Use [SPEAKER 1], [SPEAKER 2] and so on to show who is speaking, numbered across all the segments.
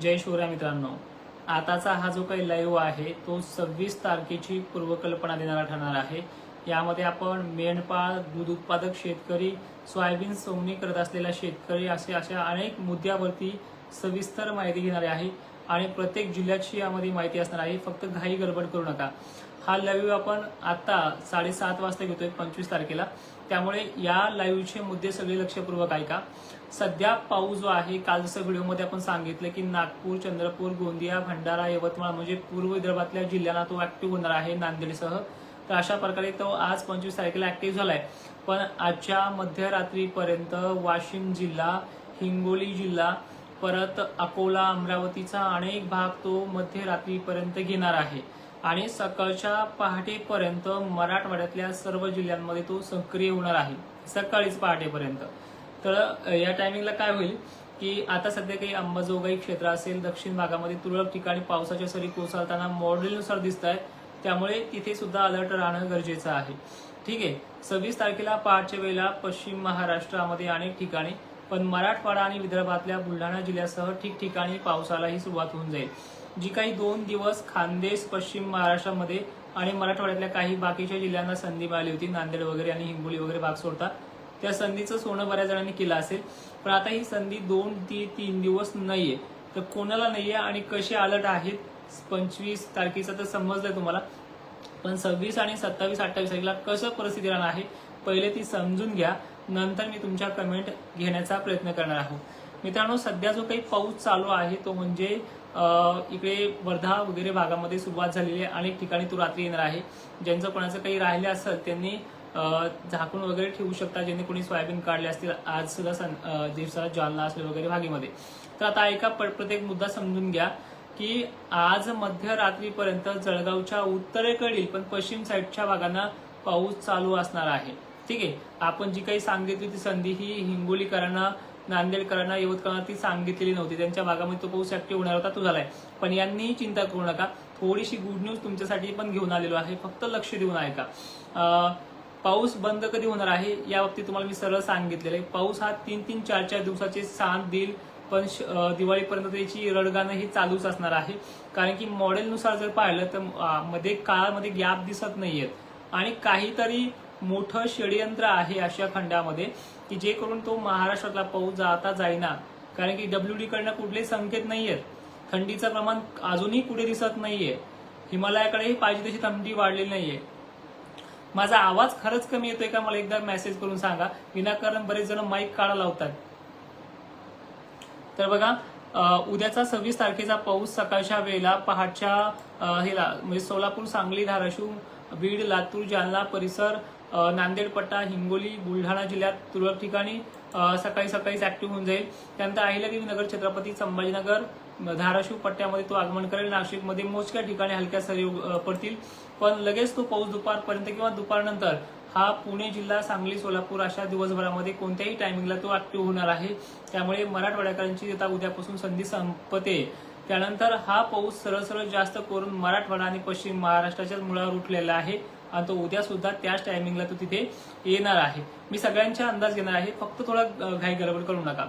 [SPEAKER 1] जय शिवराय मित्रांनो. आताचा हा जो काही लाईव्ह आहे तो सव्वीस तारखेची पूर्वकल्पना देणारा ठरणार आहे. यामध्ये आपण मेंढपाळ दूध उत्पादक शेतकरी सोयाबीन सोमणी करत असलेला शेतकरी असे अशा अनेक मुद्द्यावरती सविस्तर माहिती घेणारे आहे. आणि प्रत्येक जिल्ह्याची यामध्ये माहिती असणार आहे. फक्त घाई गडबड करू नका. हा लाईव्ह आपण आता साडेसात वाजता घेतोय पंचवीस तारखेला. त्यामुळे या लाईव्हचे मुद्दे सगळे लक्षपूर्वक ऐका. सध्या पाऊस जो आहे काल जसं व्हिडिओमध्ये आपण सांगितलं की नागपूर चंद्रपूर गोंदिया भंडारा यवतमाळ म्हणजे पूर्व विदर्भातल्या जिल्ह्यांना तो ऍक्टिव्ह होणार आहे नांदेडसह. तर अशा प्रकारे तो आज पंचवीस तारखेला ऍक्टिव्ह झालाय. पण आजच्या मध्यरात्रीपर्यंत वाशिम जिल्हा हिंगोली जिल्हा परत अकोला अमरावतीचा अनेक भाग तो मध्यरात्रीपर्यंत घेणार आहे. आणि सकाळच्या पहाटेपर्यंत मराठवाड्यातल्या सर्व जिल्ह्यांमध्ये तो सक्रिय होणार आहे. सकाळीच पहाटेपर्यंत. तर या टायमिंगला काय होईल की आता सध्या काही अंबाजोगाई क्षेत्र असेल दक्षिण भागामध्ये तुरळक ठिकाणी पावसाच्या सरी कोसळताना मॉडेलनुसार दिसत आहे त्यामुळे तिथे सुद्धा अलर्ट राहणं गरजेचं आहे. ठीक आहे? सव्वीस तारखेला पहाटच्या वेळेला पश्चिम महाराष्ट्रामध्ये अनेक ठिकाणी पण मराठवाडा आणि विदर्भातल्या बुलढाणा जिल्ह्यासह ठिकठिकाणी पावसालाही सुरुवात होऊन जाईल. जी काही दोन दिवस खानदेश पश्चिम महाराष्ट्रामध्ये आणि मराठवाड्यातल्या काही बाकीच्या जिल्ह्यांना संधी मिळाली होती. नांदेड वगैरे आणि हिंगोली वगैरे भाग सोडता त्या संधीचं सोनं बऱ्याच जणांनी केलं असेल. पण आता ही संधी दोन ते तीन दिवस नाहीये. तर कोणाला नाहीये आणि कसे अलर्ट आहेत? पंचवीस तारखेचा तर समजलंय तुम्हाला. पण सव्वीस आणि सत्तावीस अठ्ठावीस तारखेला कसं परिस्थिती राहणार आहे? पहिले ती समजून घ्या. नंतर मी तुमच्या कमेंट घेण्याचा प्रयत्न करणार आहोत. मित्रांनो सध्या जो काही पाऊस चालू आहे तो म्हणजे अं, इकडे वर्धा वगैरे भागामध्ये सुरुवात झालेली आहे. अनेक ठिकाणी तो रात्री येणार आहे. ज्यांचं कोणाचं काही राहिले असेल त्यांनी झाकून वगैरे ठेवू शकता ज्यांनी कोणी सोयाबीन काढले असतील आज सुद्धा सं दिवसाला जालना असेल वगैरे भागेमध्ये. तर आता एका प्रत्येक मुद्दा समजून घ्या की आज मध्यरात्रीपर्यंत जळगावच्या उत्तरेकडील पण पश्चिम साईडच्या भागांना पाऊस चालू असणार आहे. ठीक आहे? आपण जी काही सांगितली ती संधी ही हिंगोलीकरांना नांदेडकरांना यवतकरांना ती सांगितलेली नव्हती. त्यांच्या भागामध्ये तो पाऊस ऍक्टिव्ह होणार होता तो झालाय. पण यांनीही चिंता करू नका. थोडीशी गुड न्यूज तुमच्यासाठी पण घेऊन आलेलो आहे. फक्त लक्ष देऊन ऐका. पाऊस बंद कधी होणार आहे या बाबतीत तुम्हाला मी सरळ सांगितलेलं आहे. पाऊस हा तीन तीन चार चार दिवसाचे साथ देईल पण श- दिवाळीपर्यंत त्याची रडगाणं ही चालूच असणार आहे. कारण की मॉडेलनुसार जर पाहिलं तर मध्ये काळामध्ये गॅप दिसत नाहीयेत. आणि काहीतरी मोठं षडयंत्र आहे अशा खंडामध्ये की जे करून तो महाराष्ट्रातला पाऊस जाता जाईना. कारण की डब्ल्यू डी कडनं कुठलेही संकेत नाहीयेत. थंडीचं प्रमाण अजूनही कुठे दिसत नाहीये. हिमालयाकडेही पाहिजे तशी थंडी वाढलेली नाहीये. माझा आवाज खरंच कमी येतोय का मला एकदा मेसेज करून सांगा? विनाकारण बरेच जण माईक काढा लावतात. तर बघा उद्याचा सव्वीस तारखेचा पाऊस सकाळच्या वेळेला पहाटच्या हेला म्हणजे सोलापूर सांगली धाराशिव बीड लातूर जालना परिसर नांदेडपट्टा हिंगोली बुलढाणा जिल्ह्यात तुरळक ठिकाणी सकाळी सकाळीच ऍक्टिव्ह होऊन जाईल. त्यानंतर अहिल्यादेवी नगर छत्रपती संभाजीनगर धाराशिव पट्ट्यामध्ये तो आगमन करेल. नाशिकमध्ये मोजक्या ठिकाणी हलक्या सरी पडतील. पण लगेच तो पाऊस दुपारपर्यंत किंवा दुपारनंतर हा पुणे जिल्हा सांगली सोलापूर अशा दिवसभरामध्ये कोणत्याही टायमिंगला तो ऍक्टिव्ह होणार आहे. त्यामुळे मराठवाड्याकरांची आता उद्यापासून संधी संपते. त्यानंतर हा पाऊस सरळ सरळ जास्त करून मराठवाडा आणि पश्चिम महाराष्ट्राच्याच मुळावर उठलेला आहे. आणि तो उद्या सुद्धा त्याच टायमिंगला तो तिथे येणार आहे. मी सगळ्यांचा अंदाज घेणार आहे. फक्त थोडा घाई गडबड करू नका.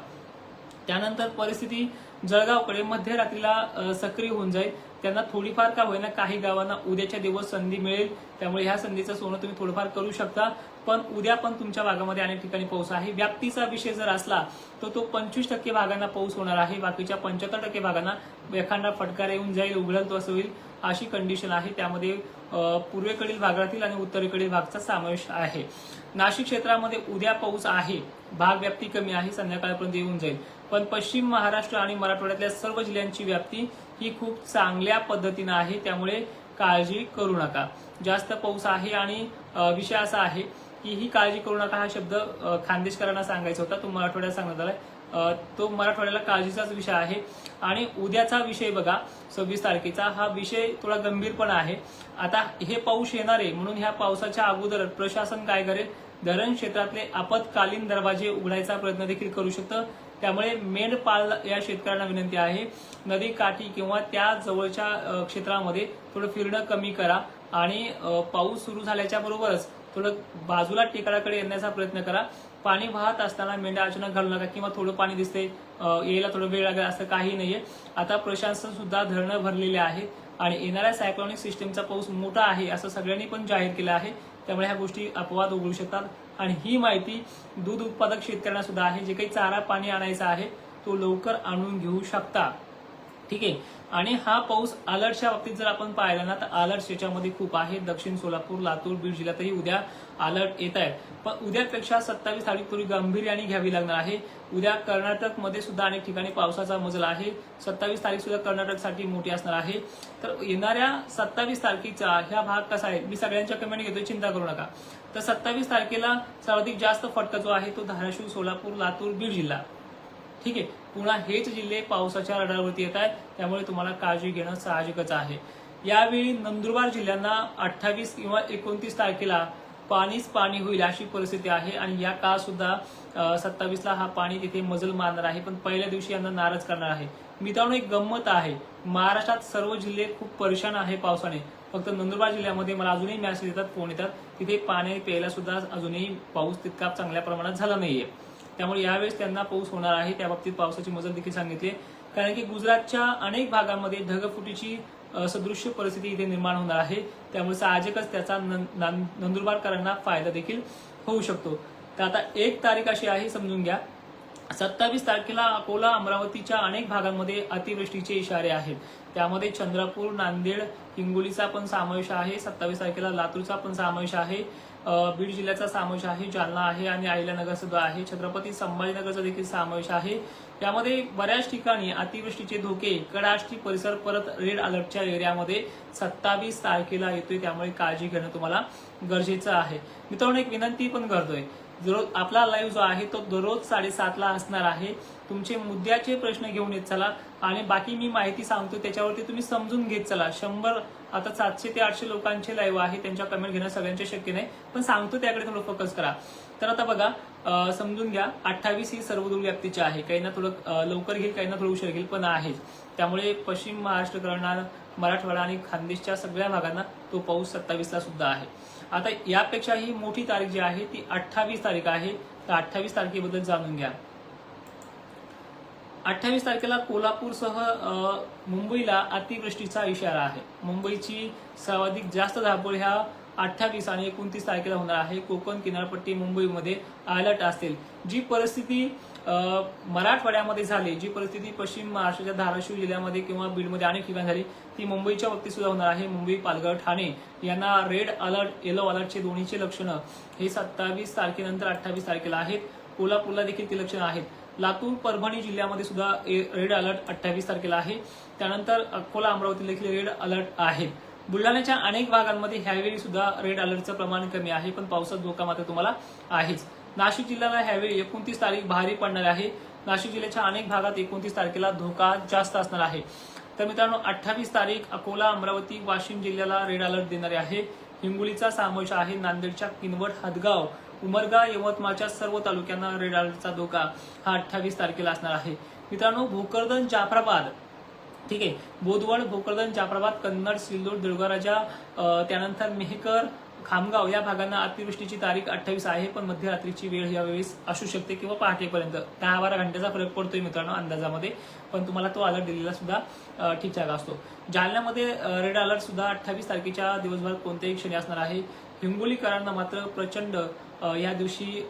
[SPEAKER 1] त्यानंतर परिस्थिती जळगावकडे मध्यरात्रीला सक्रिय होऊन जाईल. त्यांना थोडीफार का होईना काही गावांना उद्याच्या दिवस संधी मिळेल. त्यामुळे ह्या संधीचं सोनं तुम्ही थोडंफार करू शकता. पण उद्या पण तुमच्या भागामध्ये अनेक ठिकाणी पाऊस आहे. व्याप्तीचा विषय जर असला तर तो पंचवीस टक्के भागांना पाऊस होणार आहे. बाकीच्या पंच्याहत्तर टक्के भागांना एखादा फटकार येऊन जाईल उघडल तो असं होईल. अशी कंडिशन आहे. त्यामध्ये पूर्वेकडील भागातील आणि उत्तरेकडील भागचा समावेश आहे. नाशिक क्षेत्रामध्ये उद्या पाऊस आहे. भाग व्याप्ती कमी आहे. संध्याकाळपर्यंत येऊन जाईल. पण पश्चिम महाराष्ट्र आणि मराठवाड्यातल्या सर्व जिल्ह्यांची व्याप्ती ही खूप चांगल्या पद्धतीनं आहे. त्यामुळे काळजी करू नका. जास्त पाऊस आहे आणि विषय असा आहे की ही काळजी करू नका हा शब्द खानदेशकरांना सांगायचा होता. तो मराठवाड्यात सांगण्यात आलाय. तो मराठवाड्याला काळजीचाच विषय आहे. आणि उद्याचा विषय बघा सव्वीस तारखेचा. हा विषय थोडा गंभीर पण आहे. आता हे पाऊस येणार आहे म्हणून ह्या पावसाच्या अगोदर प्रशासन काय करेल? धरण क्षेत्रातले आपत्कालीन दरवाजे उघडायचा प्रयत्न देखील करू शकतं. त्यामुळे मेंढपाळ या शेतकऱ्यांना विनंती आहे नदी काठी किंवा त्या जवळच्या क्षेत्रामध्ये थोडं फिरणं कमी करा. आणि पाऊस सुरू झाल्याच्या बरोबरच थोडं बाजूला टेकडाकडे येण्याचा प्रयत्न करा. पाणी वाहत असताना मेंढ्या अचानक घालू नका किंवा थोडं पाणी दिसते यायला थोडं वेळ लागेल असं काही नाहीये. आता प्रशासन सुद्धा धरणं भरलेले आहे आणि येणाऱ्या सायक्लॉनिक सिस्टीमचा पाऊस मोठा आहे असं सगळ्यांनी पण जाहीर केलं आहे. त्यामुळे ह्या गोष्टी अपवाद उघडू शकतात. आणि ही माहिती दूध उत्पादक शेतकऱ्यांना सुद्धा आहे. जे काही चारा पाणी आणायचं आहे तो लवकर आणून घेऊ शकता. ठीक आहे. आणि हा पाऊस अलर्टच्या बाबतीत जर आपण पाहिला ना तर अलर्ट याच्यामध्ये खूप आहे दक्षिण सोलापूर लातूर बीड जिल्ह्यातही उद्या अलर्ट येत आहेत. पण उद्यापेक्षा सत्तावीस तारीख गांभीर्याने घ्यावी लागणार आहे. उद्या कर्नाटकमध्ये सुद्धा अनेक ठिकाणी पावसाचा मजला आहे. सत्तावीस तारीख सुद्धा कर्नाटकसाठी मोठी असणार आहे. तर येणाऱ्या सत्तावीस तारखेचा ह्या भाग कसा आहे? मी सगळ्यांच्या कमेंट घेतोय चिंता करू नका. तर सत्तावीस तारखेला सर्वाधिक जास्त फटका जो आहे तो धाराशिव सोलापूर लातूर बीड जिल्हा. ठीक आहे. पुन्हा हेच जिल्हे पावसाच्या रडारवरती येत आहेत. त्यामुळे तुम्हाला काळजी घेणं साहजिकच आहे. यावेळी नंदुरबार जिल्ह्यांना अठ्ठावीस किंवा एकोणतीस तारखेला पाणीच पाणी होईल अशी परिस्थिती आहे. आणि या काळ सुद्धा सत्तावीसला हा पाणी तिथे मजल मारणार आहे. पण पहिल्या दिवशी यांना नाराज करणार आहे. मित्रांनो एक गंमत आहे. महाराष्ट्रात सर्व जिल्हे खूप परेशान आहे पावसाने. फक्त नंदुरबार जिल्ह्यामध्ये मला अजूनही मॅसेज येतात फोन येतात. तिथे पाणी प्यायला सुद्धा अजूनही पाऊस तितका चांगल्या प्रमाणात झाला नाहीये. त्यामुळे यावेळेस त्यांना पाऊस होणार आहे. त्या बाबतीत पावसाची मजल देखील सांगितली कारण की गुजरातच्या अनेक भागांमध्ये ढगफुटीची सदृश्य परिस्थिती इथे निर्माण होणार आहे. त्यामुळे साहजिकच त्याचा नंदुरबारकरांना फायदा देखील होऊ शकतो. तर आता एक तारीख अशी आहे समजून घ्या. सत्तावीस तारखेला अकोला अमरावतीच्या अनेक भागांमध्ये अतिवृष्टीचे इशारे आहेत. त्यामध्ये चंद्रपूर नांदेड हिंगोलीचा पण समावेश आहे. सत्तावीस तारखेला लातूरचा पण समावेश आहे. बीड जिल्ह्याचा समावेश आहे जालना आहे आणि अहिल्यानगर सुद्धा आहे. छत्रपती संभाजीनगरचा देखील समावेश आहे. यामध्ये बऱ्याच ठिकाणी अतिवृष्टीचे धोके कडाष्टी परिसर परत रेड अलर्टच्या एरियामध्ये सत्तावीस तारखेला येतोय त्यामुळे काळजी घेणं तुम्हाला गरजेचं आहे. मित्रांनो एक विनंती पण करतोय. दररोज आपला लाईव्ह जो आहे तो दररोज साडेसातला असणार आहे. तुमचे मुद्द्याचे प्रश्न घेऊन येत चला. आणि बाकी मी माहिती सांगतो त्याच्यावरती तुम्ही समजून घेत चला. शंभर आता सातशे ते आठशे लोकांचे लाईव्ह आहे त्यांच्या कमेंट घेणं सगळ्यांचे शक्य नाही. पण सांगतो त्याकडे थोडं फोकस करा. तर आता बघा समजून घ्या अठ्ठावीस ही सर्वदूर व्याप्तीची आहे. काहींना थोडं लवकर घेईल काहींना थोडं उशीर घेईल पण आहे. त्यामुळे पश्चिम महाराष्ट्र करणार मराठवाडा आणि खानदेशच्या सगळ्या भागांना तो पाऊस सत्तावीसला सुद्धा आहे. आता यापेक्षा ही मोठी तारीख जी आहे ती अठ्ठावीस तारीख आहे. तर अठ्ठावीस तारखेबद्दल जाणून घ्या. अठ्ठावीस तारखेला कोल्हापूरसह मुंबईला अतिवृष्टीचा इशारा आहे. मुंबईची सर्वाधिक जास्त धापळ ह्या अठ्ठावीस आणि एकोणतीस तारखेला होणार आहे. कोकण किनारपट्टी मुंबईमध्ये अलर्ट असेल जी परिस्थिती मराठवाड्यामध्ये झाली जी परिस्थिती पश्चिम महाराष्ट्राच्या धाराशिव जिल्ह्यामध्ये किंवा बीडमध्ये अनेक ठिकाणी झाली ती मुंबईच्या बाबतीत सुद्धा होणार आहे. मुंबई पालघर ठाणे यांना रेड अलर्ट येलो अलर्टचे दोन्हीचे लक्षणं हे सत्तावीस तारखेनंतर अठ्ठावीस तारखेला आहेत. कोल्हापूरला देखील ती लक्षणं आहेत. लातूर परभणी जिल्ह्यामध्ये सुद्धा ए- रेड अलर्ट अठ्ठावीस तारखेला आहे. त्यानंतर अकोला अमरावती देखील रेड अलर्ट आहे. बुलढाण्याच्या अनेक भागांमध्ये ह्यावेळी सुद्धा रेड अलर्टचं प्रमाण कमी आहे पण पावसात धोका मात्र तुम्हाला आहेच. नाशिक जिल्ह्याला ह्यावेळी एकोणतीस तारीख भारी पडणार आहे. नाशिक जिल्ह्याच्या अनेक भागात एकोणतीस तारखेला धोका जास्त असणार आहे. तर मित्रांनो अठ्ठावीस तारीख अकोला अमरावती वाशिम जिल्ह्याला रेड अलर्ट देणारे आहे. हिंगोलीचा समावेश आहे नांदेडच्या किनवट हदगाव. उमरगा यवतमाळच्या सर्व तालुक्यांना रेड अलर्टचा धोका हा अठ्ठावीस तारखेला असणार आहे. मित्रांनो भोकरदन जाफराबाद ठीक आहे बोदवड भोकरदन जाफराबाद कन्नड सिल्लोड देवळगाराजा त्यानंतर मेहकर खामगाव या भागांना अतिवृष्टीची तारीख अठ्ठावीस आहे पण मध्यरात्रीची वेळ यावेळेस असू शकते किंवा पहाटेपर्यंत. दहा बारा घंट्याचा फरक पडतोय मित्रांनो अंदाजामध्ये पण तुम्हाला तो अलर्ट दिलेला सुद्धा अ, ठीकठाक असतो. जालन्यामध्ये रेड अलर्ट सुद्धा अठ्ठावीस तारखेच्या दिवसभरात कोणत्याही क्षणी असणार आहे. हिंगोलीकरांना मात्र प्रचंड या दिवशी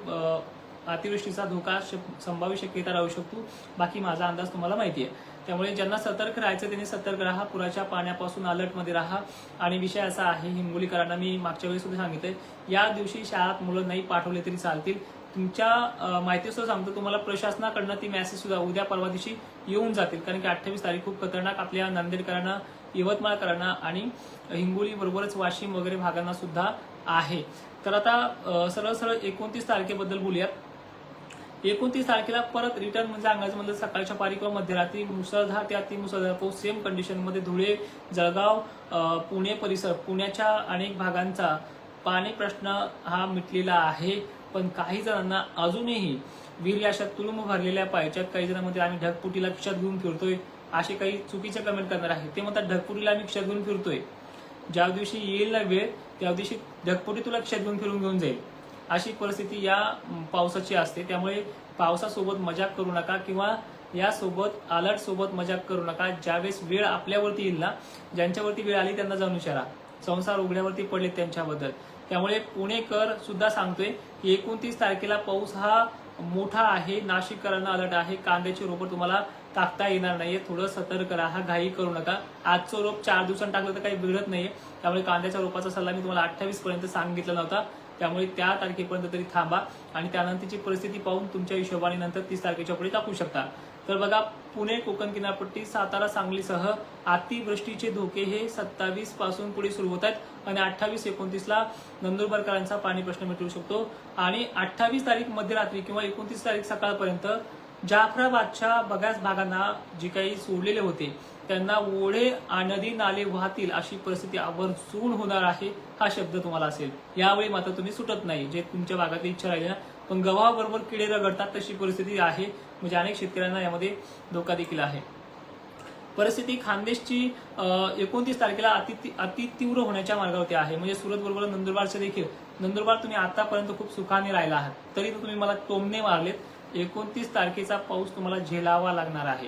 [SPEAKER 1] अतिवृष्टीचा धोका श- संभाव्य शक्यता राहू शकतो. बाकी माझा अंदाज तुम्हाला माहिती आहे. त्यामुळे ज्यांना सतर्क राहायचं त्यांनी सतर्क राहा. पुराच्या पाण्यापासून अलर्टमध्ये राहा. आणि विषय असा आहे हिंगोलीकरांना मी मागच्या वेळेस सुद्धा सांगितलंय. या दिवशी शाळात मुलं नाही पाठवले तरी चालतील. तुमच्या माहितीसुद्धा सांगतो तुम्हाला प्रशासनाकडनं ती मेसेज सुद्धा उद्या परवा दिवशी येऊन जातील. कारण की अठ्ठावीस तारीख खूप खतरनाक आपल्या नांदेडकरांना यवतमाळकरांना आणि हिंगोली बरोबरच वाशिम वगैरे भागांना सुद्धा आहे. तर आता सरळ सरळ एकोणतीस तारखेबद्दल बोलूयात. एकोणतीस तारखेला परत रिटर्न म्हणजे अंगाचं म्हणजे सकाळच्या पारी किंवा मध्यरात्री मुसळधार ते अति मुसळधार पाऊस सेम कंडिशनमध्ये धुळे जळगाव पुणे परिसर पुण्याच्या अनेक भागांचा पाणी प्रश्न हा मिटलेला आहे. पण काही जणांना अजूनही विहिरी अशा तुलुंब भरलेल्या पायच्यात काही जणांमध्ये आम्ही ढगपुटीला खिशात घेऊन फिरतोय. असे काही चुकीचे कमेंट करणार आहे ते म्हणतात ढगपुटीला आम्ही खिशात घेऊन फिरतोय. ज्या दिवशी येईल ना वेळ त्या दिवशी ढगपुटी तुला खिशात घेऊन फिरून घेऊन जाईल. अशी परिस्थिती या पावसाची असते. त्यामुळे पावसासोबत मजाक करू नका किंवा यासोबत अलर्ट सोबत मजाक करू नका. ज्यावेळेस वेळ आपल्यावरती येईल ना ज्यांच्यावरती वेळ आली त्यांना जाऊन विचारा. संसार उघड्यावरती पडले त्यांच्याबद्दल. त्यामुळे पुणेकर सुद्धा सांगतोय की एकोणतीस तारखेला पाऊस हा मोठा आहे नाशिककरांना अलर्ट आहे. कांद्याचे रोपं तुम्हाला टाकता येणार नाहीये. थोडं सतर्क राहा. घाई करू नका. आजचं रोप चार दिवसांनी टाकलं तर काही बिघडत नाहीये. त्यामुळे कांद्याच्या रोपाचा सल्ला मी तुम्हाला अठ्ठावीस पर्यंत सांगितला नव्हता. त्यामुळे त्या तारखेपर्यंत तरी थांबा आणि त्यानंतरची परिस्थिती पाहून तुमच्या हिशोबाने नंतर तीस तारखेच्या पुढे टाकू शकता. तर बघा पुणे कोकण किनारपट्टी सातारा सांगलीसह अतिवृष्टीचे धोके हे सत्तावीसपासून पुढे सुरू होत आहेत आणि अठ्ठावीस एकोणतीसला नंदुरबारकरांचा पाणी प्रश्न मिटवू शकतो. आणि अठ्ठावीस तारीख मध्यरात्री किंवा एकोणतीस तारीख सकाळपर्यंत जाफराबादच्या बऱ्याच भागांना जे काही सोडलेले होते त्यांना ओढे नदी नाले वाहतील अशी परिस्थिती आवर्जून होणार आहे हा शब्द तुम्हाला असेल. यावेळी मात्र तुम्ही सुटत नाही जे तुमच्या भागातली इच्छा राहिली ना पण गव्हाबरोबर किडे रगडतात तशी परिस्थिती आहे म्हणजे अनेक शेतकऱ्यांना यामध्ये धोका देखील आहे. परिस्थिती खानदेशची एकोणतीस तारखेला अति अति तीव्र होण्याच्या मार्गावरती आहे. म्हणजे सुरत बरोबर नंदुरबारचे देखील नंदुरबार तुम्ही आतापर्यंत खूप सुखाने राहिला आहात. तरी तुम्ही मला टोमणे मारलेत. एकोणतीस तारखेचा पाऊस तुम्हाला झेलावा लागणार आहे.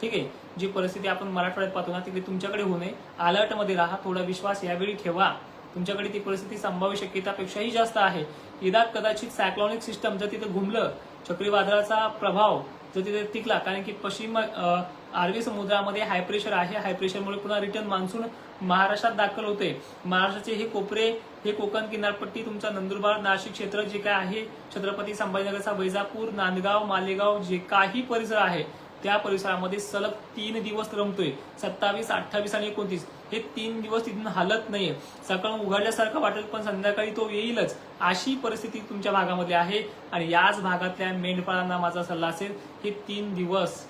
[SPEAKER 1] ठीक आहे? जी परिस्थिती आपण मराठवाड्यात पाहतो ना तिकडे तुमच्याकडे होऊ नये. अलर्टमध्ये राहा थोडा विश्वास यावेळी ठेवा. तुमच्याकडे ती परिस्थिती संभाव्य शक्यतापेक्षाही जास्त आहे. इदा कदाचित सायक्लॉनिक सिस्टम जर तिथे घुमलं चक्रीवादळाचा प्रभाव जर तिथे टिकला कारण की पश्चिम अरबी समुद्रामध्ये हाय प्रेशर आहे. हाय प्रेशरमुळे पुन्हा रिटर्न मान्सून महाराष्ट्रात दाखल होते. महाराष्ट्राचे हे कोपरे हे कोकण किनारपट्टी तुमचा नंदुरबार नाशिक क्षेत्र जे काय आहे छत्रपती संभाजीनगरचा वैजापूर नांदगाव मालेगाव जे काही परिसर आहे त्या परिसरामध्ये सलग तीन दिवस रमतोय. सत्तावीस अठ्ठावीस आणि एकोणतीस. हे तीन दिवस तिथून हालत नाहीये. सकाळ उघडल्यासारखं वाटेल पण संध्याकाळी तो येईलच. अशी परिस्थिती तुमच्या भागामध्ये आहे. आणि याच भागातल्या मेंढपाळांना माझा सल्ला असेल हे तीन दिवस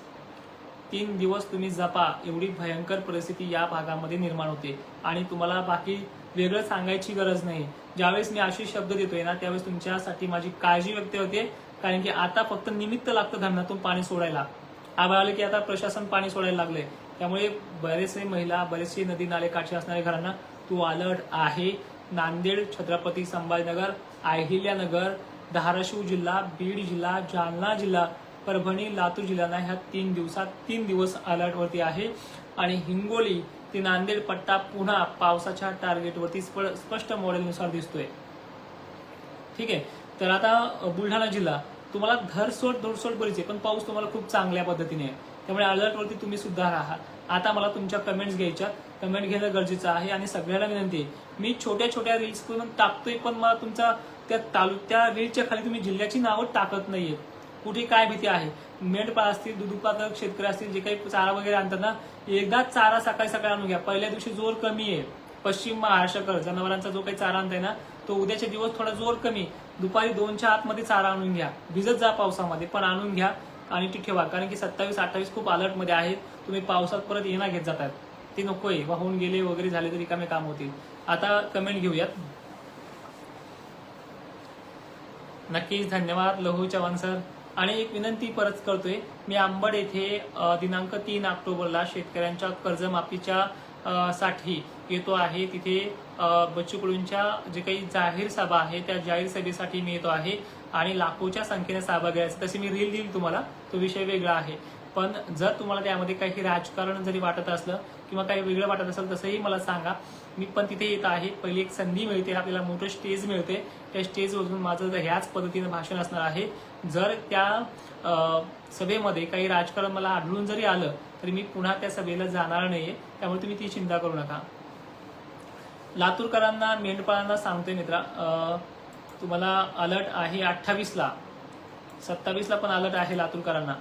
[SPEAKER 1] तीन दिवस तुम्ही जपा एवढी भयंकर परिस्थिती या भागामध्ये निर्माण होते. आणि तुम्हाला बाकी वेगळं सांगायची गरज नाही. ज्यावेळेस मी असे शब्द देतोय ना त्यावेळेस तुमच्यासाठी माझी काळजी व्यक्त होते. कारण की आता फक्त निमित्त लागतं धरणातून पाणी सोडायला. आभाळ आले की आता प्रशासन पाणी सोडायला लागले त्यामुळे बरेचसे महिला बरेचसे नदी नाले काठी असणाऱ्या घरांना तू अलर्ट आहे. नांदेड छत्रपती संभाजीनगर अहिल्यानगर धाराशिव जिल्हा बीड जिल्हा जालना जिल्हा परभणी लातूर जिल्ह्यांना ह्या तीन दिवसात तीन दिवस अलर्टवरती आहे. आणि हिंगोली ते नांदेड पट्टा पुन्हा पावसाच्या टार्गेटवरती स्प- स्पष्ट मॉडेलनुसार दिसतोय. ठीक आहे? तर आता बुलढाणा जिल्हा. तुम्हाला धरसोड धोडसोड बरीच आहे पण पाऊस तुम्हाला खूप चांगल्या पद्धतीने आहे. त्यामुळे अलर्टवरती तुम्ही सुद्धा राहा. आता मला तुमच्या कमेंट्स घ्यायच्या कमेंट घेणं गरजेचं आहे आणि सगळ्याला विनंती आहे. मी छोट्या छोट्या रील्स करून टाकतोय पण मला तुमचा त्या तालु त्या रील्सच्या खाली तुम्ही जिल्ह्याची नावं टाकत नाहीये कुठे काय भीती आहे? मेंढपाळ असतील दूध उत्पादक शेतकरी असतील जे काही चारा वगैरे आणतात ना एकदाच चारा सकाळी सकाळी आणून घ्या. पहिल्या दिवशी जोर कमी आहे. पश्चिम महाराष्ट्रकर जनावरांचा जो काही चारा आणताय ना तो उद्याच्या दिवस थोडा जोर कमी दुपारी दोनच्या आतमध्ये चारा आणून घ्या. भिजत जा पावसामध्ये पण आणून घ्या आणि ती ठेवा कारण की सत्तावीस अठ्ठावीस खूप अलर्टमध्ये आहेत. तुम्ही पावसात परत येणार घेत जातात. ते नकोय. वाहून गेले वगैरे झाले तरी रिकामे काम होतील. आता कमेंट घेऊयात. नक्कीच धन्यवाद लहू चव्हाण सर. आणि एक विनंती परत करतोय मी आंबड येथे दिनांक तीन ऑक्टोबरला शेतकऱ्यांच्या कर्जमाफीच्या साठी येतो आहे. तिथे अ, बच्चू कडूंच्या जे काही जाहीर सभा आहे त्या जाहीर सभेसाठी मी येतो आहे. आणि लाखोच्या संख्येने सहभाग घ्यायचा तशी मी रील देईल तुम्हाला तो विषय वेगळा आहे. पण जर तुम्हाला त्यामध्ये काही राजकारण जरी वाटत असलं किंवा काही वेगळं वाटत असेल तसंही मला सांगा. मी पण तिथे येत आहे. पहिली एक संधी मिळते. आपल्याला मोठं स्टेज मिळते. त्या स्टेजवरून माझं ह्याच पद्धतीनं भाषण असणार आहे. जर त्या सभेमध्ये काही राजकारण मला आढळून जरी आलं तरी मी पुन्हा त्या सभेला जाणार नाहीये. त्यामुळे तुम्ही ती चिंता करू नका. लातूरकरांना मेंढपाळांना सांगतोय मित्रा तुम्हाला अलर्ट आहे अठ्ठावीसला. सत्तावीसला पण अलर्ट आहे लातूरकरांना.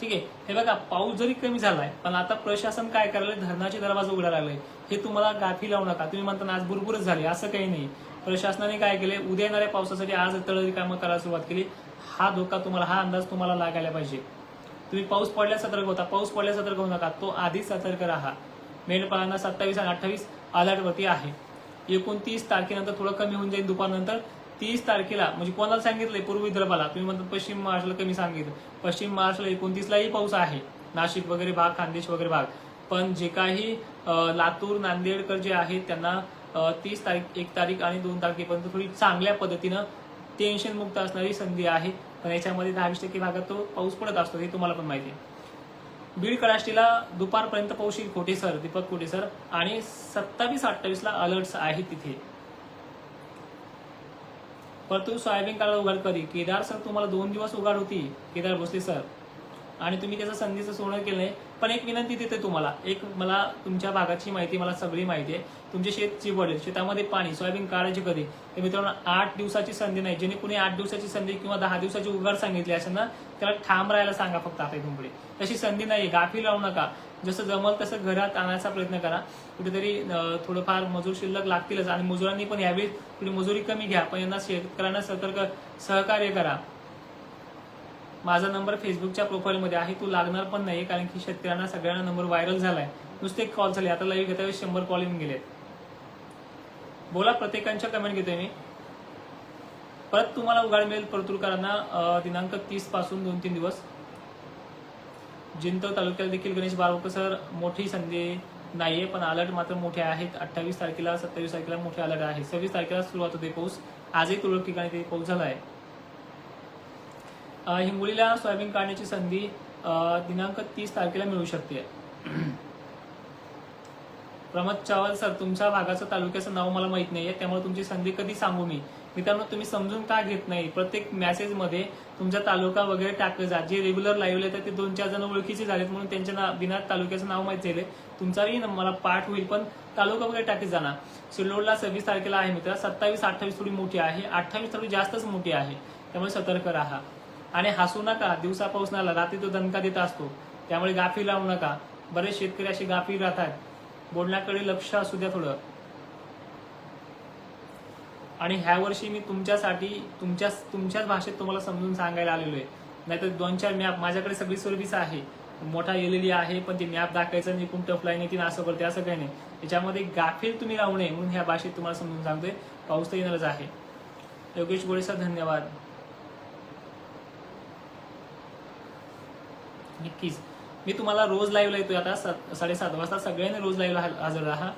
[SPEAKER 1] ठीक आहे. हे बघा पाऊस जरी कमी झालाय पण आता प्रशासन काय करायला धरणाचे दरवाजे उघडायला लागले हे तुम्हाला गाफी लावू नका. तुम्ही म्हणता आज बुरबुरच झाली. असं काही नाही. प्रशासनाने काय केले उद्या येणाऱ्या पावसासाठी आज तळरी कामं करायला सुरुवात केली. हा धोका तुम्हाला हा अंदाज तुम्हाला लागायला पाहिजे. तुम्ही पाऊस पडल्या सतर्क होता. पाऊस पडल्या सतर्क होऊ नका. तो आधीच सतर्क राहा. मेंढपाळांना सत्तावीस आणि अठ्ठावीस अलर्टवरती आहे. एकोणतीस तारखेनंतर थोडं कमी होऊन जाईल दुपारनंतर. तीस तारखेला म्हणजे कोणाला सांगितलंय? पूर्व विदर्भाला. तुम्ही म्हणतात पश्चिम महाराष्ट्राला कमी सांगितलं. पश्चिम महाराष्ट्राला एकोणतीसलाही पाऊस आहे. नाशिक वगैरे भाग खानदेश वगैरे भाग. पण जे काही लातूर नांदेडकर जे आहेत त्यांना तीस तारीख एक तारीख आणि दोन तारखेपर्यंत थोडी चांगल्या पद्धतीनं टेन्शन मुक्त असणारी संधी आहे. पण याच्यामध्ये दहावीस टक्के भागात तो पाऊस पडत असतो हे तुम्हाला पण माहिती आहे. बीड कडाष्टीला दुपारपर्यंत पाऊस येईल खोटे सर दीपक कोटे सर आणि सत्तावीस अठ्ठावीसला अलर्ट्स आहेत तिथे. परंतु सोयाबीन काळात उघाड करी केदार सर तुम्हाला दोन दिवस उघाड होती. केदार भोसले सर. आणि तुम्ही त्याचं संधीचं सोनं केलं नाही पण एक विनंती देते तुम्हाला. एक मला तुमच्या भागाची माहिती मला सगळी माहिती आहे. तुमचे शेत चिबडेल शेतामध्ये पाणी सोयाबीन काढायचे कधी? तर मित्रांनो आठ दिवसाची संधी नाही. ज्याने कुणी आठ दिवसाची संधी किंवा दहा दिवसाची उघड सांगितली असेल ना त्याला ठाम राहायला सांगा फक्त आता तुमकडे तशी संधी नाही गाफील राहू नका. जसं जमल तसं घरात आणायचा प्रयत्न करा. कुठेतरी थोडंफार मजूर शिल्लक लागतीलच. आणि मजुरांनी पण यावेळी थोडी मजुरी कमी घ्या. पण यांना शेतकऱ्यांना सतर्क सहकार्य करा. माझा नंबर फेसबुकच्या प्रोफाईलमध्ये आहे तो लागणार पण नाही कारण की शेतकऱ्यांना सगळ्यांना नंबर व्हायरल झालाय. नुसते कॉल झाले आता लाईव्ह घेता वेळेस शंभर कॉल येऊन गेलेत. बोला प्रत्येकांच्या कमेंट घेतोय मी. परत तुम्हाला उघाड मिळेल परतुरकरांना दिनांक तीसपासून दोन तीन दिवस. जिंतव तालुक्यात देखील गणेश बारवकर सर मोठी संधी नाहीये पण अलर्ट मात्र मोठे आहेत. अठ्ठावीस तारखेला सत्तावीस तारखेला मोठे अलर्ट आहे. सव्वीस तारखेला सुरुवात होते पाऊस. आजही तुरळक ठिकाणी ते पाऊस झाला आहे हिंगोलीला सोयाबीन काढण्याची संधी दिनांक तीस तारखेला मिळू शकते. प्रमोद चावल सर तुमच्या भागाचं तालुक्याचं नाव मला माहीत नाहीये त्यामुळे तुमची संधी कधी सांगू मी? मित्रांनो तुम्ही समजून का घेत नाही? प्रत्येक मेसेजमध्ये तुमचा तालुका वगैरे टाकलं जा जे रेग्युलर लाईव्ह येतात ते दोन चार जण ओळखीचे झालेत म्हणून त्यांच्या बिना तालुक्याचं नाव माहीत झाले तुमचाही मला पाठ होईल पण तालुका वगैरे टाकीत जाणार. सिल्लोडला सव्वीस तारखेला आहे मित्र. सत्तावीस अठ्ठावीस थोडी मोठी आहे. अठ्ठावीस थोडी जास्तच मोठी आहे. त्यामुळे सतर्क राहा. आणि हसू नका दिवसा पाऊस नाला रात्री तो दणका देत असतो. त्यामुळे गाफील लावू नका. बरेच शेतकरी असे गाफील राहतात. बोलण्याकडे लक्ष असू द्या थोडं. आणि ह्या वर्षी मी तुमच्यासाठी तुमच्या तुमच्याच भाषेत तुम्हाला समजून सांगायला आलेलो आहे. नाहीतर दोन चार मॅप माझ्याकडे सगळी सर्व्हिस आहे. मोठा एलईडी आहे पण ते मॅप दाखवायचं नाही कोण टफ लाईन येतील असं करते असं काही नाही. त्याच्यामध्ये गाफील तुम्ही राहू नये म्हणून ह्या भाषेत तुम्हाला समजून सांगतोय. पाऊस तर येणारच आहे. योगेश गोळे सर धन्यवाद. नक्कीच. मी तुम्हाला रोज लाईव्हला येतोय आता सात- साडेसात वाजता सगळ्यांनी रोज लाईव्हला हजर राहा.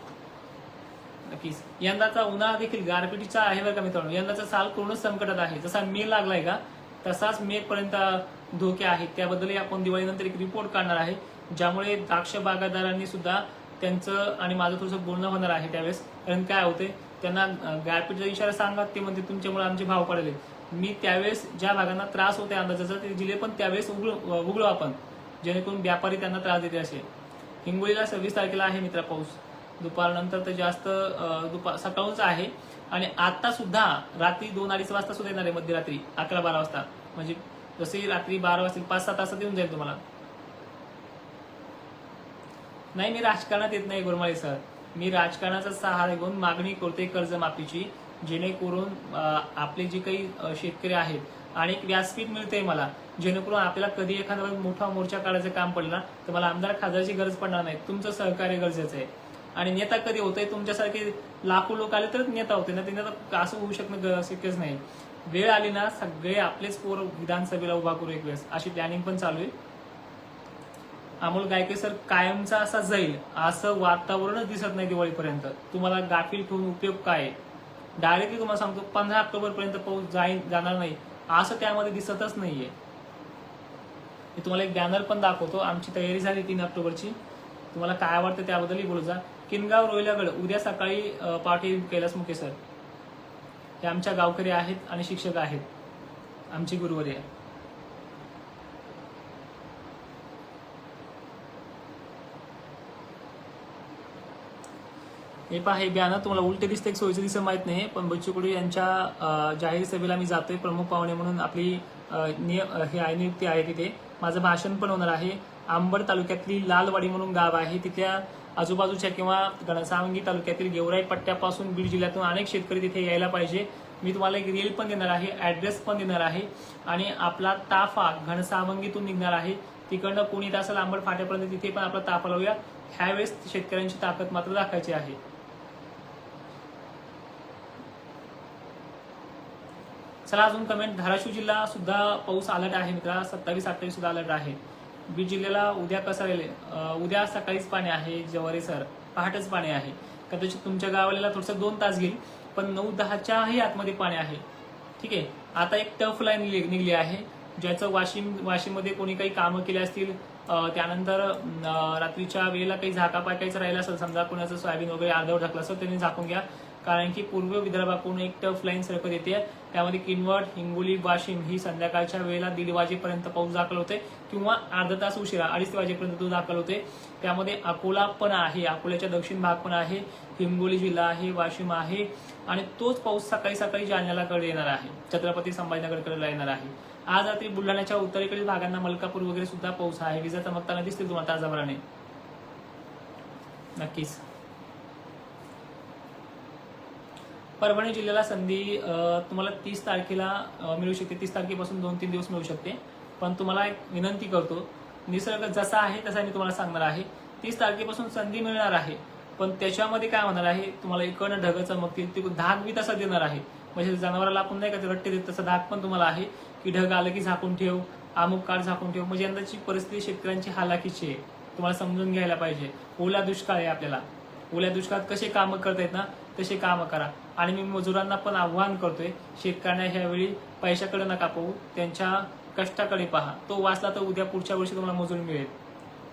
[SPEAKER 1] नक्कीच. यंदाचा उन्हाळा देखील गारपिटीचा आहे बरं का मित्रांनो? यंदाचा साल पूर्ण संकटात आहे? जसा मे लागलाय का तसाच मे पर्यंत धोके आहेत. त्याबद्दलही आपण दिवाळीनंतर एक रिपोर्ट काढणार आहे ज्यामुळे द्राक्ष बागायतदारांनी सुद्धा त्यांचं आणि माझं थोडंसं बोलणं होणार आहे त्यावेळेस. कारण काय होते त्यांना गारपीटचा इशारा सांगा ते म्हणते तुमच्यामुळे आमचे भाव पडले. मी त्यावेळेस ज्या भागांना त्रास होते अंदाजाचा ते जिल्हे पण त्यावेळेस उघड उघडू आपण. जेणेकरून व्यापारी त्यांना त्रास देते असे. हिंगोलीला सव्वीस तारखेला आहे मित्रा पाऊस. दुपारनंतर तर जास्त दुपार सकाळूनच आहे. आणि आता सुद्धा रात्री दोन अडीच वाजता सुद्धा येणार आहे मध्यरात्री अकरा बारा वाजता. म्हणजे जसे रात्री बारा वाजतील पाच सात तासात येऊन जाईल तुम्हाला. नाही मी राजकारणात येत नाही गुरमाळे सर. मी राजकारणाचा सहारा घेऊन मागणी करते कर्जमाफीची जेणेकरून आपले जे काही शेतकरी आहेत आणि एक व्यासपीठ मिळते मला जेणेकरून आपल्याला कधी एखादा मोठा मोर्चा काढायचं काम पडलं ना तर मला आमदार खासदारची गरज पडणार नाही. तुमचं सहकार्य गरजेचं आहे. आणि नेता कधी होतंय तुमच्यासारखे लाखो लोक आले तरच नेता होते ना ते नेता असं होऊ शकणं शक्यच नाही. वेळ आली ना सगळे आपलेच पोर विधानसभेला उभा करू एक वेळेस. अशी प्लॅनिंग पण चालू आहे. अमोल गायके सर कायमचा असा जाईल असं वातावरणच दिसत नाही दिवाळीपर्यंत. तुम्हाला गाफील ठेवून उपयोग काय? डायरेक्टली तुम्हाला सांगतो पंधरा ऑक्टोबर पर्यंत पाऊस जाईल जाणार नाही. असं त्यामध्ये दिसतच नाहीये. मी तुम्हाला एक बॅनर पण दाखवतो. आमची तयारी झाली तीन ऑक्टोबरची. तुम्हाला काय आवडतं त्याबद्दलही बोलू जा किनगाव रोहिलागड उद्या सकाळी अं, पाठी कैलास मुके सर. हे आमच्या गावकरी आहेत आणि शिक्षक आहेत. आमची गुरुवारी हे पहा हे बॅनर तुम्हाला उलटे दिसते सोयीचं दिसत माहीत नाही पण बच्चू कडू यांच्या जाहीर सभेला मी जातोय प्रमुख पाहुणे म्हणून आपली निय- हे आहे नियुक्ती आहे तिथे. माझं भाषण पण होणार आहे. आंबड तालुक्यातली लालवाडी म्हणून गाव आहे. तिथल्या आजूबाजूच्या किंवा गणसावंगी तालुक्यातील गेवराई पट्ट्यापासून बीड जिल्ह्यातून अनेक शेतकरी तिथे यायला पाहिजे. मी तुम्हाला एक रील पण देणार आहे ऍड्रेस पण देणार आहे. आणि आपला ताफा घनसावंगीतून निघणार आहे. तिकडनं कोणी येत असेल आंबड फाट्यापर्यंत तिथे पण आपला ताफा लावूया. ह्यावेळेस शेतकऱ्यांची ताकद मात्र दाखवायची आहे. चला अजून कमेंट धाराशिव जिल्हा सुद्धा पाऊस अलर्ट आहे मित्रा. सत्तावीस अठ्ठावीस सुद्धा अलर्ट आहे. बीड जिल्ह्याला उद्या कसं राहील? उद्या सकाळीच पाणी आहे जवारी सर. पहाटेच पाणी आहे. कदाचित तुमच्या गावाला थोडंसं दोन तास घेईल पण नऊ दहाच्याही आतमध्ये पाणी आहे. ठीक आहे? आता एक टफ लाईन निघली आहे ज्याचं वाशिम वाशिममध्ये कोणी काही कामं केली असतील त्यानंतर रात्रीच्या वेळेला काही झाका पाकायचं राहिलं असेल समजा कोणाचं सोयाबीन वगैरे अर्धवट झाकलं असेल त्यांनी झाकून घ्या. कारण की पूर्व विदर्भाकडून एक टफ लाईन सरकत येते. त्यामध्ये किनवट हिंगोली वाशिम ही संध्याकाळच्या वेळेला दीड वाजेपर्यंत पाऊस दाखल होते किंवा अर्धा तास उशिरा अडीच वाजेपर्यंत तो दाखल होते त्यामध्ये अकोला पण आहे अकोल्याच्या दक्षिण भाग पण आहे हिंगोली जिल्हा आहे वाशिम आहे आणि तोच पाऊस सकाळी सकाळी जालन्यालाकडे येणार आहे छत्रपती संभाजीनगरकडे येणार आहे. आज रात्री बुलढाण्याच्या उत्तरेकडील भागांना मलकापूर वगैरे सुद्धा पाऊस आहे. विजा चमकताना दिसते तुम्हाला ताजाभराने नक्कीच. परभणी जिल्ह्याला संधी तुम्हाला तीस तारखेला मिळू शकते. तीस तारखेपासून दोन तीन दिवस मिळू शकते. पण तुम्हाला एक विनंती करतो निसर्ग जसा आहे तसा मी तुम्हाला सांगणार आहे. तीस तारखेपासून संधी मिळणार आहे पण त्याच्यामध्ये काय होणार आहे तुम्हाला इकडनं ढग चमकतील ते धाक बी तसा देणार आहे. म्हणजे जनावराला आपण नाही का ते रट्टे देत तसा धाक पण तुम्हाला आहे की ढग आलं की झाकून ठेव अमुक काळ झाकून ठेव. म्हणजे यंदाची परिस्थिती शेतकऱ्यांची हालाकीची आहे. तुम्हाला समजून घ्यायला पाहिजे. ओला दुष्काळ आहे आपल्याला. ओल्या दुष्काळात कसे कामं करतायत ना तसे कामं करा. आणि मी मजुरांना पण आव्हान करतोय शेतकऱ्यांना ह्यावेळी पैशाकडे नका पाहू त्यांच्या कष्टाकडे पहा. तो वाचला तर उद्या पुढच्या वर्षी तुम्हाला मजूर मिळेल.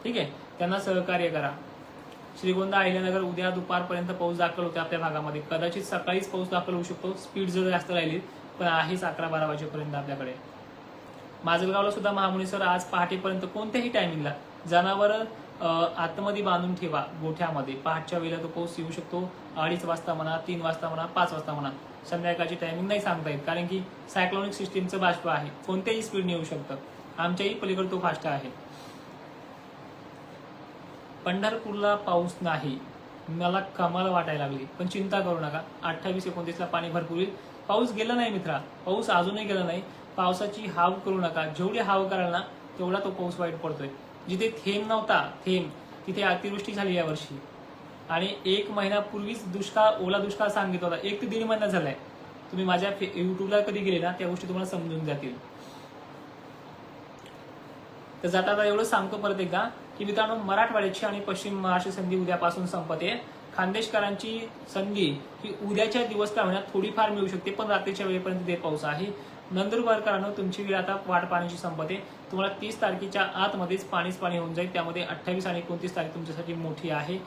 [SPEAKER 1] ठीक आहे? त्यांना सहकार्य करा. श्रीगोंदा अहिल्यानगर उद्या दुपारपर्यंत पाऊस दाखल होतो आपल्या भागामध्ये. कदाचित सकाळीच पाऊस दाखल होऊ शकतो. स्पीड जर जास्त राहिली पण आहेच अकरा बारा वाजेपर्यंत आपल्याकडे. माजलगावला सुद्धा महामुनी सर आज पहाटेपर्यंत कोणत्याही टायमिंगला जनावर आतमध्ये बांधून ठेवा गोठ्यामध्ये. पहाटच्या वेळेला तो पाऊस येऊ शकतो. अडीच वाजता म्हणा तीन वाजता म्हणा पाच वाजता म्हणा. संध्याकाळची टायमिंग नाही सांगता येत कारण की सायक्लॉनिक सिस्टीमचं बाष्प आहे. कोणत्याही स्पीडने येऊ शकतं. आमच्याही पलीकडे तो फास्ट आहे. पंढरपूरला पाऊस नाही. मला कमाल वाटायला लागली. पण चिंता करू नका. अठ्ठावीस एकोणतीसला पाणी भरपूर येईल. पाऊस गेला नाही मित्रा. पाऊस अजूनही गेला नाही. पावसाची हाव करू नका. जेवढी हाव कराल ना तेवढा तो पाऊस वाईट पडतोय. जिथे थेंब नव्हता थेंब. तिथे अतिवृष्टी झाली यावर्षी. आणि एक महिन्यापूर्वीच दुष्काळ ओला दुष्काळ सांगितला होता. एक ते दीड महिना झालाय. तुम्ही माझ्या युट्यूबला कधी गेले ना त्या गोष्टी तुम्हाला समजून जातील. तर जाता आता एवढं सांगतो परत एकदा की मित्रांनो मराठवाड्याची आणि पश्चिम महाराष्ट्र संधी उद्यापासून संपते. खानदेशकरांची संधी ही उद्याच्या दिवस का होण्यात थोडीफार मिळू शकते पण रात्रीच्या वेळेपर्यंत ते पाऊस आहे. नंदुरबारकरांनो तुमची आता वाट पाण्याची संपते तुम्हाला तीस तारखेच्या आतमध्येच पाणीच पाणी होऊन जाईल. त्यामध्ये अठ्ठावीस आणि एकोणतीस तारीख तुमच्यासाठी मोठी आहे.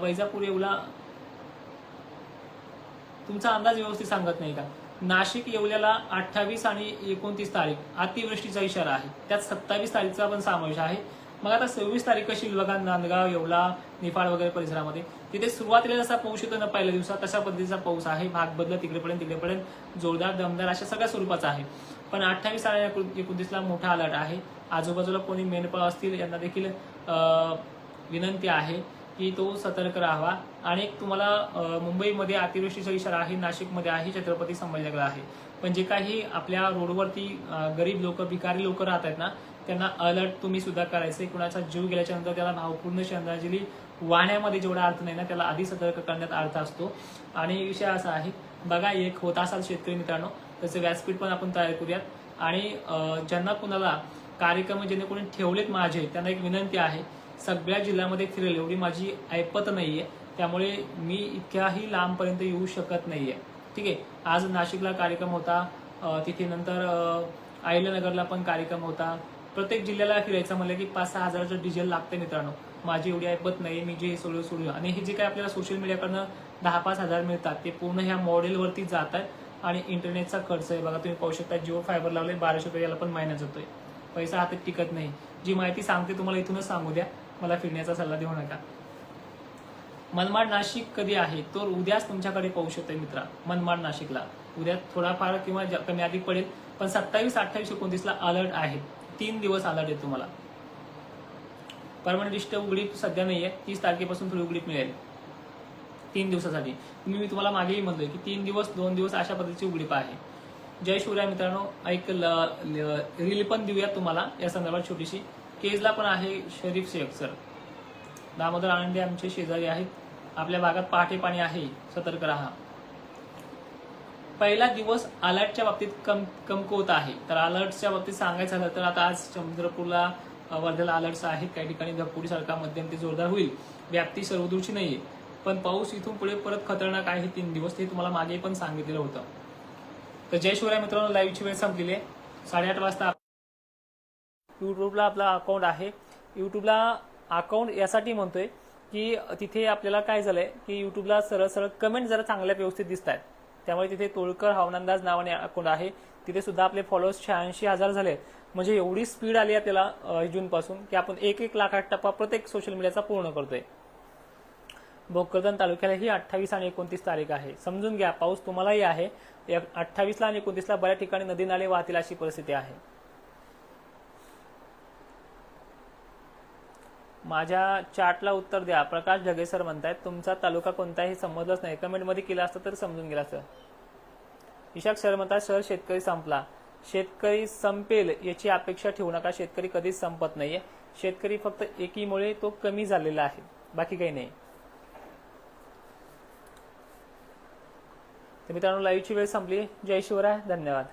[SPEAKER 1] वैजापूर येवला तुमचा अंदाज व्यवस्थित सांगत नाही का? नाशिक येवल्याला अठ्ठावीस आणि एकोणतीस तारीख अतिवृष्टीचा इशारा आहे. त्यात सत्तावीस तारीखचा पण समावेश आहे. मग आता सव्वीस तारीख कशी बघा नांदगाव येवला निफाड वगैरे परिसरामध्ये तिथे सुरुवातीला जसा पाऊस येतो ना पहिल्या दिवसात तशा पद्धतीचा पाऊस आहे. भाग बदलत तिकडेपर्यंत तिकडेपर्यंत जोरदार दमदार अशा सगळ्या स्वरूपाचा आहे. पण अठ्ठावीस एकोणतीसला मोठा अलर्ट आहे. आजूबाजूला कोणी मेंढपाळ असतील यांना देखील विनंती आहे की तो सतर्क राहावा. आणि एक तुम्हाला मुंबईमध्ये अतिवृष्टीचा इशारा आहे नाशिकमध्ये आहे छत्रपती संभाजीनगर आहे. पण जे काही आपल्या रोडवरती गरीब लोक भिकारी लोक राहत आहेत ना त्यांना अलर्ट तुम्ही सुद्धा करायचे कुणाचा जीव गेल्याच्यानंतर त्याला भावपूर्ण श्रद्धांजली वाहण्यामध्ये जेवढा अर्थ नाही ना त्याला आधी सतर्क करण्यात अर्थ असतो. आणि विषय असा आहे बघा एक होत असाल शेतकरी मित्रांनो त्याचं व्यासपीठ पण आपण तयार करूयात. आणि ज्यांना कुणाला कार्यक्रम ज्यांनी कोणी ठेवलेत माझे त्यांना एक विनंती आहे सगळ्या जिल्ह्यामध्ये फिरेल एवढी माझी ऐपत नाहीये. त्यामुळे मी इतक्याही लांबपर्यंत येऊ शकत नाहीये. ठीक आहे? आज नाशिकला कार्यक्रम होता तिथे नंतर अं, अहिल्यानगरला पण कार्यक्रम होता. प्रत्येक जिल्ह्याला फिरायचं म्हणलं की पाच सहा हजाराचं डिझेल लागते मित्रांनो. माझी एवढी ऐपत नाही मी जे सोडू सोडू आणि हे जे काही आपल्याला सोशल मीडियाकडनं दहा पाच हजार मिळतात ते पूर्ण ह्या मॉडेलवरती जात आहेत आणि इंटरनेटचा खर्च आहे. बघा तुम्ही पाहू शकता जिओ फायबर लावले बाराशे रुपये याला पण महिना जातोय. पैसा हातात टिकत नाही. जी माहिती सांगते तुम्हाला इथूनच सांगू द्या. मला फिरण्याचा सल्ला देऊ नका. मनमाड नाशिक कधी आहे? तर उद्याच तुमच्याकडे पाहू शकतोय मित्रा. मनमाड नाशिकला. उद्या थोडाफार किंवा कमी अधिक पडेल पण सत्तावीस अठ्ठावीस एकोणतीसला अलर्ट आहे. तीन दिवस अलर्ट आहे तुम्हाला. परमनंट लिस्ट उघडीप सध्या नाही आहे तीस तारखेपासून थोडी उघडीप मिळेल. तीन दिवसासाठी. मी मी तुम्हाला मागेही म्हणतोय की तीन दिवस दोन दिवस अशा पद्धतीची उघडीप आहे. जय शिवराय मित्रांनो एक रील पण देऊया तुम्हाला. या संदर्भात छोटीशी. केजला पण आहे शरीफ शेख सर. दामोदर आनंदी आमचे शेजारी आहेत. आपल्या भागात पहाटे पाणी आहे. सतर्क राहा. पहिला दिवस अलर्टच्या बाबतीत कम कमकुवत आहे. तर अलर्टच्या बाबतीत सांगायचं झालं तर आता आज चंद्रपूरला वर्ध्याला अलर्ट्स आहेत. काही ठिकाणी धपुडी सारखा मध्यम ते जोरदार होईल. व्याप्ती सर्वदूरची नाहीये. पण पाऊस इथून पुढे परत खतरनाक आहे. तीन दिवस ते तुम्हाला मागे पण सांगितलेलं होतं. तर जय शिवराय मित्रांनो लाईव्हची वेळ संपलेली आहे. साडेआठ वाजता यूट्यूबला आपला अकाउंट आहे. यूट्यूबला अकाउंट यासाठी म्हणतोय की तिथे आपल्याला काय झालंय की यूट्यूबला सरळ सरळ कमेंट जरा चांगल्या व्यवस्थित दिसत आहेत त्यामुळे तिथे तोळकर हवानंदाज नावाने अकाउंट आहे. तिथे सुद्धा आपले फॉलोअर्स शहाऐंशी हजार झाले. म्हणजे एवढी स्पीड आली आहे त्याला जून पासून की आपण एक एक लाखात टप्पा प्रत्येक सोशल मीडियाचा पूर्ण करतोय. भोकरदन तालुक्याला ही अठ्ठावीस आणि एकोणतीस तारीख आहे. समजून घ्या पाऊस तुम्हालाही आहे. अठ्ठावीसला आणि एकोणतीसला बऱ्याच ठिकाणी नदी नाले वाहतील अशी परिस्थिती आहे. माझ्या चार्टला उत्तर द्या. प्रकाश ढगे सर म्हणतायत तुमचा तालुका कोणता हे समजलंच नाही. कमेंटमध्ये केला असतं तर समजून गेला सर इशाक सर म्हणतात सर शेतकरी संपला. शेतकरी संपेल याची अपेक्षा ठेवू नका. शेतकरी कधीच संपत नाहीये. शेतकरी फक्त एकीमुळे तो कमी झालेला आहे. बाकी काही नाही. तर मित्रांनो लाईव्हची वेळ संपली. जय शिवराय. धन्यवाद.